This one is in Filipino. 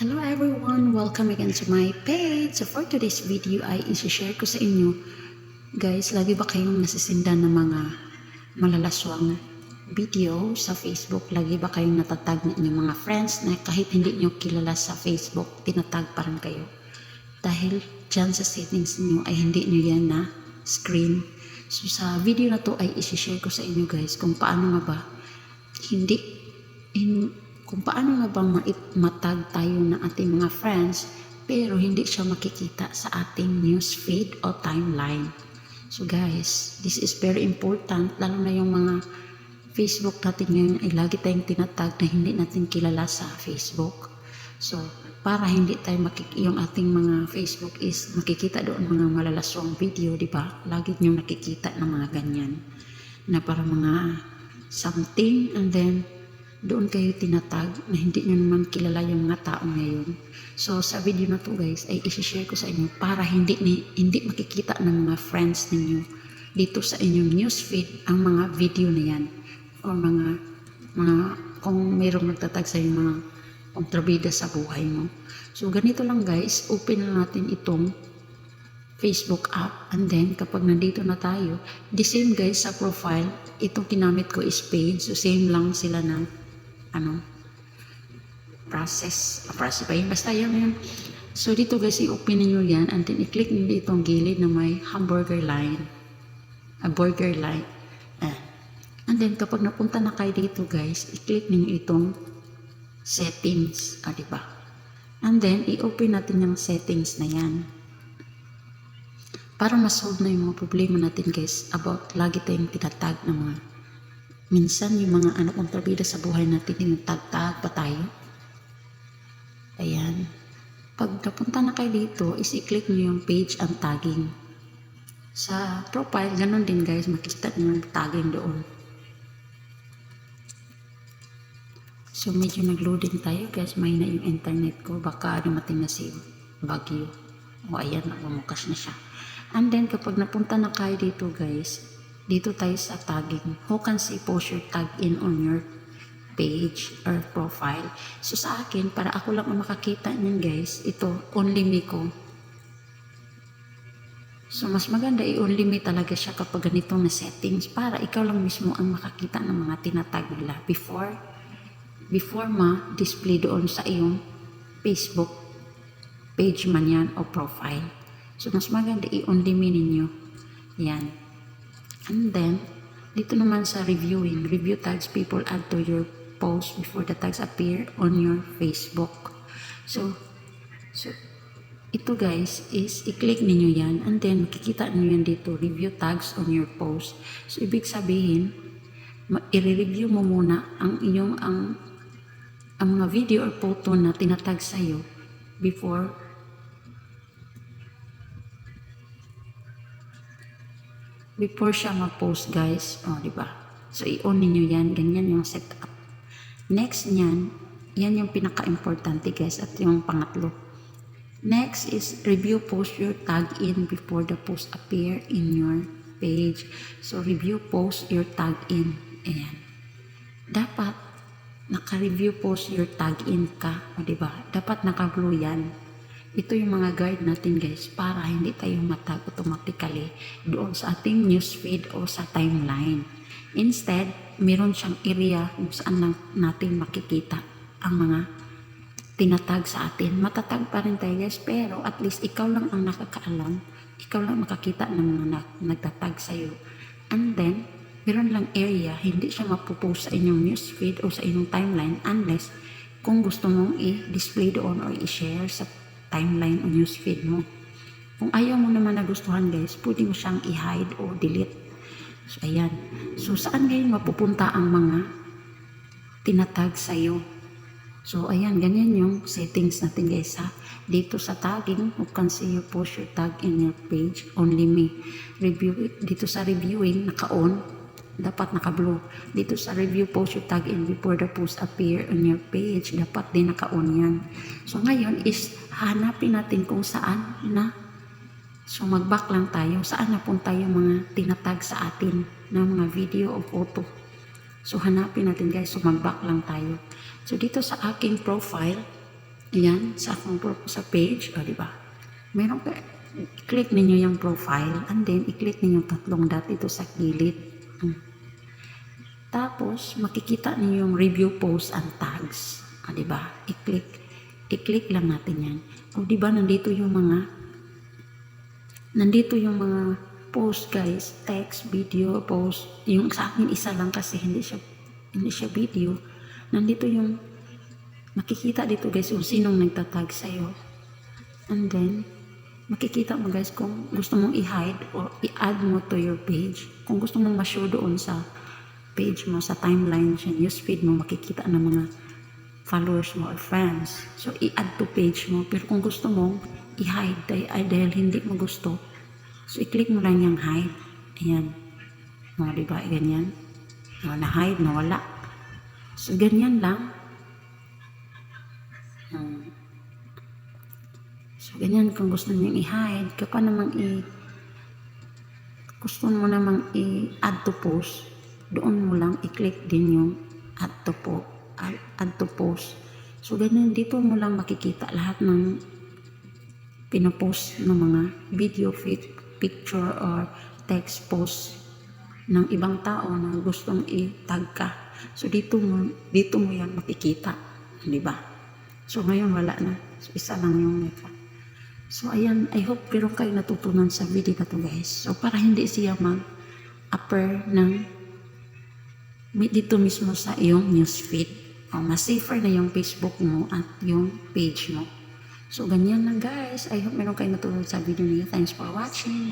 Hello everyone! Welcome again to my page. So for today's video ay isi-share ko sa inyo. Guys, lagi ba kayong nasisindan ng mga malalaswang video sa Facebook? Lagi ba kayong natatag ng inyong mga friends na kahit hindi nyo kilala sa Facebook, tinatag pa rin kayo? Dahil dyan sa settings niyo ay hindi nyo yan na screen. So sa video na to ay isi-share ko sa inyo guys kung paano nga ba hindi in, kung paano nga bang matag tayo ng ating mga friends pero hindi siya makikita sa ating news feed o timeline. So guys, this is very important lalo na yung mga Facebook natin ngayon ay lagi tayong tinatag na hindi natin kilala sa Facebook. So, para hindi tayo makik yung ating mga Facebook is makikita doon mga malalaswang video, di ba? Lagi nyo nakikita ng mga ganyan na para mga something and then doon kayo tinatag na hindi nyo naman kilala yung mga tao ngayon. So sa video na to guys ay isi-share ko sa inyo para hindi ni, hindi makikita ng mga friends ninyo dito sa inyong newsfeed ang mga video na yan or mga mga kung mayroong nagtatag sa yung mga kontrabida sa buhay mo. So ganito lang guys, open na natin itong Facebook app and then kapag nandito na tayo, the same guys sa profile, itong ginamit ko is page, so same lang sila ng ano, process, ah, process pa yun, basta yan yun. So dito guys, i-open niyo yan and then i-click niyo itong gilid na may hamburger line, a burger line. Ah. And then kapag napunta na kayo dito guys, i-click niyo itong settings, ah, di ba? And then, i-open natin yung settings na yan para ma-solve na yung mga problema natin guys about lagi tayong tinatag ng mga minsan yung mga ano kontrabida sa buhay natin yung tag-tag pa tayo. Ayan. Pag napunta na kayo dito is i-click nyo yung page and tagging. Sa profile ganun din guys. Makikita nyo yung tagging doon. So medyo nag-loading tayo guys. May na yung internet ko. Baka dumating na si Bagyo. O ayan. Bumukas na siya. And then, kapag napunta na kayo dito guys, dito tayo sa tagging. Who can see post your tag in on your page or profile. So sa akin, para ako lang ang makakita niyan guys, ito, only me ko. So mas maganda i-only me talaga siya kapag ganito na settings para ikaw lang mismo ang makakita ng mga tinatag nila before before ma-display doon sa iyong Facebook page man yan o profile. So, mas maganda i-only me ninyo. Yan. And then, dito naman sa reviewing, review tags people add to your post before the tags appear on your Facebook. So, so ito guys is i-click ninyo yan and then makikita niyo yan dito, review tags on your post. So, ibig sabihin, i-review mo muna ang inyong ang ang mga video or photo na tinatag sa'yo before before siya mag-post guys. O, oh, di ba? So, i-on niyo yan. Ganyan yung setup. Next niyan, yan yung pinaka-importante guys at yung pangatlo. Next is review post your tag in before the post appear in your page. So, review post your tag in. Ayan. Dapat naka-review post your tag in ka. O, di ba? Dapat naka-blue yan ito yung mga guide natin guys para hindi tayo matag automatically doon sa ating newsfeed o sa timeline. Instead, meron siyang area kung saan lang natin makikita ang mga tinatag sa atin. Matatag pa rin tayo guys, pero at least ikaw lang ang nakakaalam. Ikaw lang makakita ng mga nag nagtatag sa'yo. And then, meron lang area, hindi siya mapupost sa inyong newsfeed o sa inyong timeline unless kung gusto mong i-display doon o i-share sa timeline o newsfeed mo. Kung ayaw mo naman nagustuhan guys, pwede mo siyang i-hide o delete. So, ayan. So, saan ngayon mapupunta ang mga tinatag sa'yo? So, ayan, ganyan yung settings natin guys ha. Dito sa tagging, you can see you post your tag in your page, only me. Review, dito sa reviewing, naka-on, dapat naka-blue. Dito sa review post your tag in before the post appear on your page, dapat din naka-on yan. So, ngayon is hanapin natin kung saan na so mag-back lang tayo saan napunta yung mga tinatag sa atin ng mga video o photo so hanapin natin guys so mag-back lang tayo so dito sa aking profile Yan, sa akong sa page, o di ba? Meron ka, click ninyo yung profile and then i-click ninyo tatlong dot dito sa gilid. Mm. Tapos, makikita niyo yung review posts and tags. O di ba? I-click. I-click lang natin yan. O di ba nandito yung mga nandito yung mga post guys, text, video, post. Yung sa akin isa lang kasi hindi siya hindi siya video. Nandito yung makikita dito guys kung sinong nagtatag sa'yo. And then, makikita mo guys kung gusto mong i-hide or i-add mo to your page. Kung gusto mong ma-show doon sa page mo, sa timeline, sa newsfeed mo, makikita ng mga followers mo or friends. So, i-add to page mo. Pero kung gusto mong i-hide dahil, dahil hindi mo gusto, so i-click mo lang yung hide. Ayan. O, di ba? Ganyan. O, na-hide, nawala. So, ganyan lang. Hmm. So, ganyan kung gusto nyo i-hide. Kapag namang i- gusto mo namang i-add to post, doon mo lang i-click din yung add to po, add, to post. So, ganyan, dito mo lang makikita lahat ng pinopost ng mga video, fit, picture, or text post ng ibang tao na gustong i-tag ka. So, dito mo, dito mo yan makikita. Di ba? So, ngayon wala na. So, isa lang yung neka. So, ayan, I hope meron kayo natutunan sa video na to guys. So, para hindi siya mag-upper ng dito mismo sa iyong newsfeed. O, mas safer na yung Facebook mo at yung page mo. So, ganyan lang guys. I hope meron kayo natutunan sa video niyo. Thanks for watching.